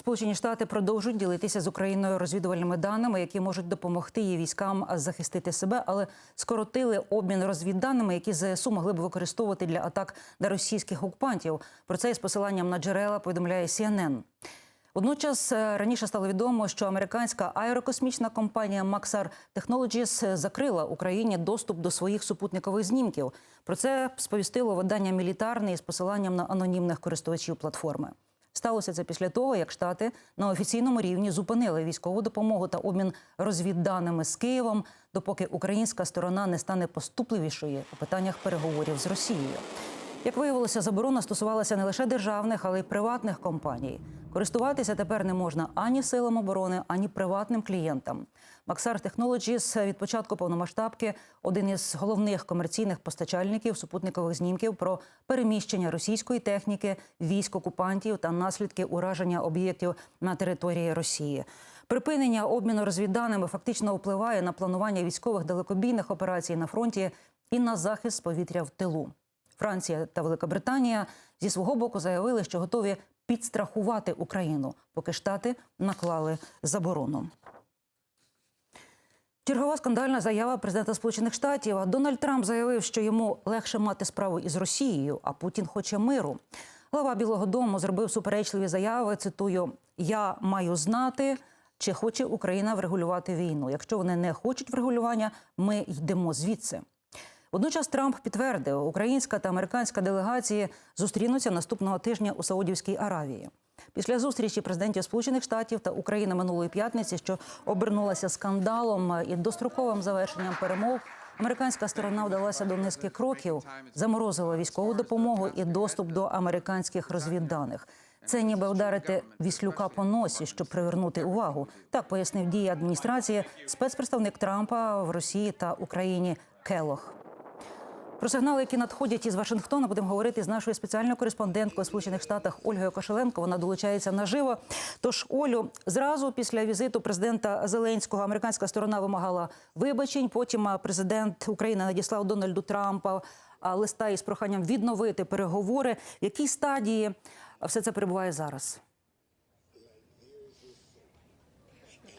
Сполучені Штати продовжують ділитися з Україною розвідувальними даними, які можуть допомогти її військам захистити себе, але скоротили обмін розвідданими, які ЗСУ могли б використовувати для атак на російських окупантів. Про це із посиланням на джерела повідомляє CNN. Водночас е, раніше стало відомо, що американська аерокосмічна компанія Maxar Technologies закрила Україні доступ до своїх супутникових знімків. Про це сповістило видання мілітарне із посиланням на анонімних користувачів платформи. Сталося це після того, як Штати на офіційному рівні зупинили військову допомогу та обмін розвідданими з Києвом, допоки українська сторона не стане поступливішою у питаннях переговорів з Росією. Як виявилося, заборона стосувалася не лише державних, але й приватних компаній. Користуватися тепер не можна ані силам оборони, ані приватним клієнтам. Maxar Technologies від початку повномасштабки один із головних комерційних постачальників супутникових знімків про переміщення російської техніки, військ окупантів та наслідки ураження об'єктів на території Росії. Припинення обміну розвідданими фактично впливає на планування військових далекобійних операцій на фронті і на захист повітря в тилу. Франція та Велика Британія зі свого боку заявили, що готові підстрахувати Україну, поки штати наклали заборону. Чергова скандальна заява президента Сполучених Штатів. Дональд Трамп заявив, що йому легше мати справу із Росією, а Путін хоче миру. Глава Білого Дому зробив суперечливі заяви. Цитую: Я маю знати, чи хоче Україна врегулювати війну. Якщо вони не хочуть врегулювання, ми йдемо звідси. Водночас Трамп підтвердив, українська та американська делегації зустрінуться наступного тижня у Саудівській Аравії. Після зустрічі президентів Сполучених Штатів та України минулої п'ятниці, що обернулася скандалом і достроковим завершенням перемов, американська сторона вдалася до низки кроків, заморозила військову допомогу і доступ до американських розвідданих. Це ніби вдарити віслюка по носі, щоб привернути увагу. Так пояснив дії адміністрації спецпредставник Трампа в Росії та Україні Келох. Про сигнали, які надходять із Вашингтона, будемо говорити з нашою спеціальною кореспонденткою Сполучених Штатах Ольгою Кошеленко. Вона долучається наживо. Тож, Олю, зразу після візиту президента Зеленського американська сторона вимагала вибачень. Потім президент України надіслав Дональду Трампа листа із проханням відновити переговори. В якій стадії все це перебуває зараз?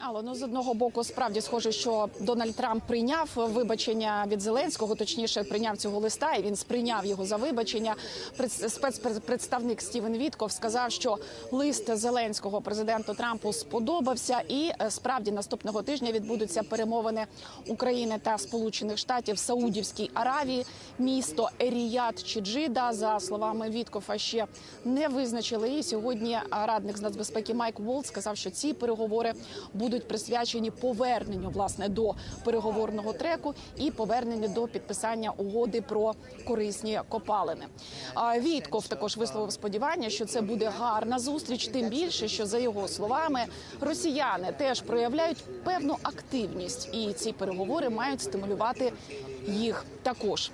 Але ну з одного боку, справді схоже, що Дональд Трамп прийняв вибачення від Зеленського, точніше прийняв цього листа, і він сприйняв його за вибачення. Спецпредставник Стівен Вітков сказав, що лист Зеленського президенту Трампу сподобався, і справді наступного тижня відбудуться перемовини України та Сполучених Штатів в Саудівській Аравії. Місто Еріят чи Джида, за словами Віткофа, ще не визначили. І сьогодні радник з нацбезпеки Майк Волт сказав, що ці переговори будуть присвячені поверненню власне до переговорного треку і поверненню до підписання угоди про корисні копалини. Вітков також висловив сподівання, що це буде гарна зустріч. Тим більше, що за його словами росіяни теж проявляють певну активність, і ці переговори мають стимулювати їх також.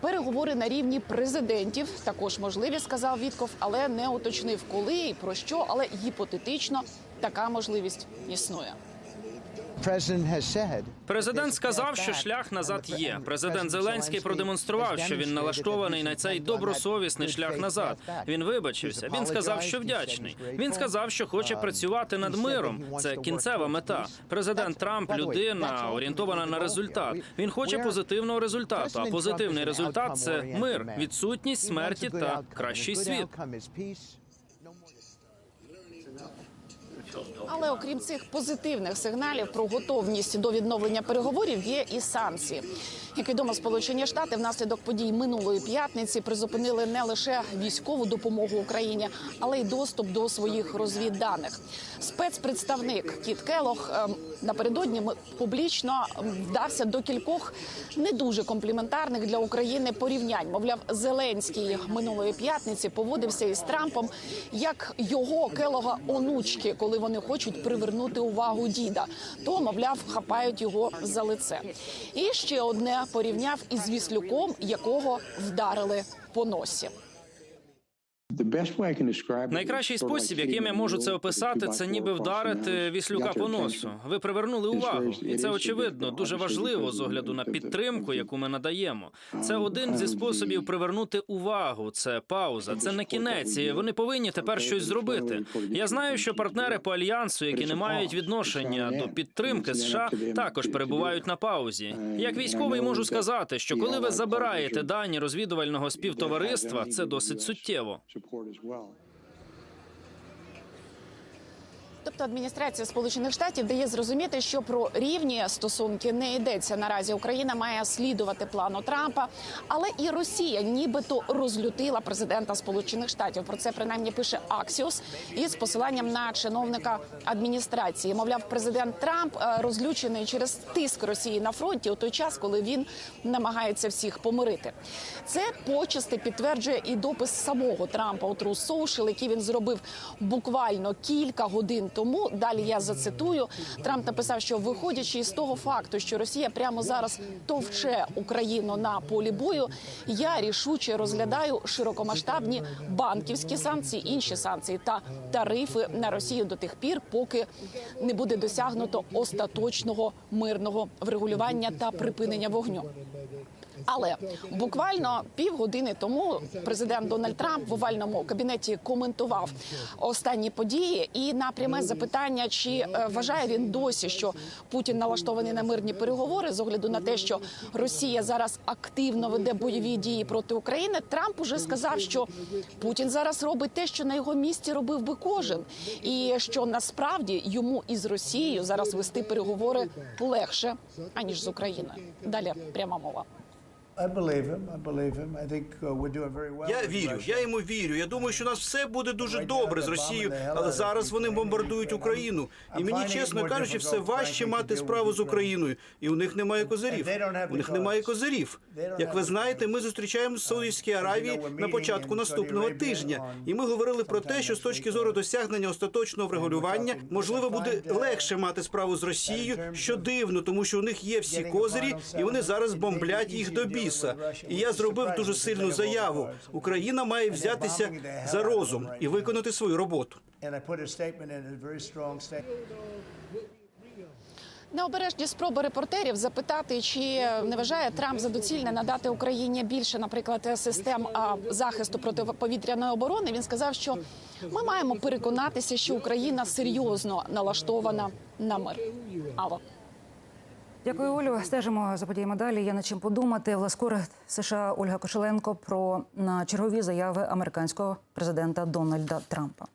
Переговори на рівні президентів також можливі, сказав Вітков, але не уточнив, коли і про що, але гіпотетично така можливість існує. Президент сказав, що шлях назад є. Президент Зеленський продемонстрував, що він налаштований на цей добросовісний шлях назад. Він вибачився. Він сказав, що вдячний. Він сказав, що хоче працювати над миром. Це кінцева мета. Президент Трамп людина орієнтована на результат. Він хоче позитивного результату. А позитивний результат це мир, відсутність смерті та кращий світ. still Але окрім цих позитивних сигналів про готовність до відновлення переговорів є і санкції. Як відомо, Сполучені Штати внаслідок подій минулої п'ятниці призупинили не лише військову допомогу Україні, але й доступ до своїх розвідданих. Спецпредставник Кіт Келох ем, напередодні публічно вдався до кількох не дуже компліментарних для України порівнянь. Мовляв, Зеленський минулої п'ятниці поводився із Трампом як його Келога онучки, коли вони хочуть привернути увагу діда. То мовляв, хапають його за лице. І ще одне порівняв із Віслюком, якого вдарили по носі. Найкращий спосіб, яким я можу це описати, це ніби вдарити віслюка по носу. Ви привернули увагу, і це очевидно дуже важливо з огляду на підтримку, яку ми надаємо. Це один зі способів привернути увагу. Це пауза, це не кінець. і Вони повинні тепер щось зробити. Я знаю, що партнери по альянсу, які не мають відношення до підтримки США, також перебувають на паузі. Як військовий можу сказати, що коли ви забираєте дані розвідувального співтовариства, це досить суттєво. support as well. Тобто адміністрація Сполучених Штатів дає зрозуміти, що про рівні стосунки не йдеться наразі. Україна має слідувати плану Трампа, але і Росія нібито розлютила президента Сполучених Штатів. Про це принаймні пише Axios із посиланням на чиновника адміністрації. Мовляв, президент Трамп е, розлючений через тиск Росії на фронті у той час, коли він намагається всіх помирити. Це почасти підтверджує і допис самого Трампа у True Social, який він зробив буквально кілька годин тому. Далі я зацитую. Трамп написав, що виходячи із того факту, що Росія прямо зараз товче Україну на полі бою, я рішуче розглядаю широкомасштабні банківські санкції, інші санкції та тарифи на Росію до тих пір, поки не буде досягнуто остаточного мирного врегулювання та припинення вогню. Але буквально півгодини тому президент Дональд Трамп в овальному кабінеті коментував останні події і на пряме запитання, чи е, вважає він досі, що Путін налаштований на мирні переговори з огляду на те, що Росія зараз активно веде бойові дії проти України. Трамп уже сказав, що Путін зараз робить те, що на його місці робив би кожен, і що насправді йому із Росією зараз вести переговори легше аніж з Україною. Далі пряма мова. Я with вірю, я йому вірю. Я думаю, що у нас все буде дуже добре з Росією, але зараз вони бомбардують Україну. І мені, чесно кажучи, все важче мати справу з Україною. І у них немає козирів. У них немає козирів. Як ви знаєте, ми зустрічаємося в Саудівській Аравії на початку наступного тижня. І ми говорили про те, що з точки зору досягнення остаточного врегулювання можливо буде легше мати справу з Росією, що дивно, тому що у них є всі козирі, і вони зараз бомблять їх до біса. І я зробив дуже сильну заяву. Україна має взятися за розум і виконати свою роботу. Необережні спроби репортерів запитати, чи не вважає Трамп за доцільне надати Україні більше, наприклад, систем захисту протиповітряної оборони. Він сказав, що ми маємо переконатися, що Україна серйозно налаштована на мир. Ало. Дякую, Олю. Стежимо за подіями далі. Є над чим подумати. Власкор США Ольга Кошеленко про на чергові заяви американського президента Дональда Трампа.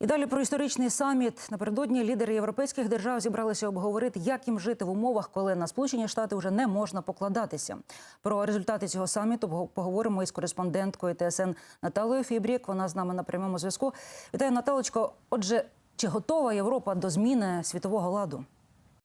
І далі про історичний саміт. Напередодні лідери європейських держав зібралися обговорити, як їм жити в умовах, коли на Сполучені Штати вже не можна покладатися. Про результати цього саміту поговоримо із кореспонденткою ТСН Наталою Фібрік. Вона з нами на прямому зв'язку. Вітаю, Наталочко. Отже, чи готова Європа до зміни світового ладу?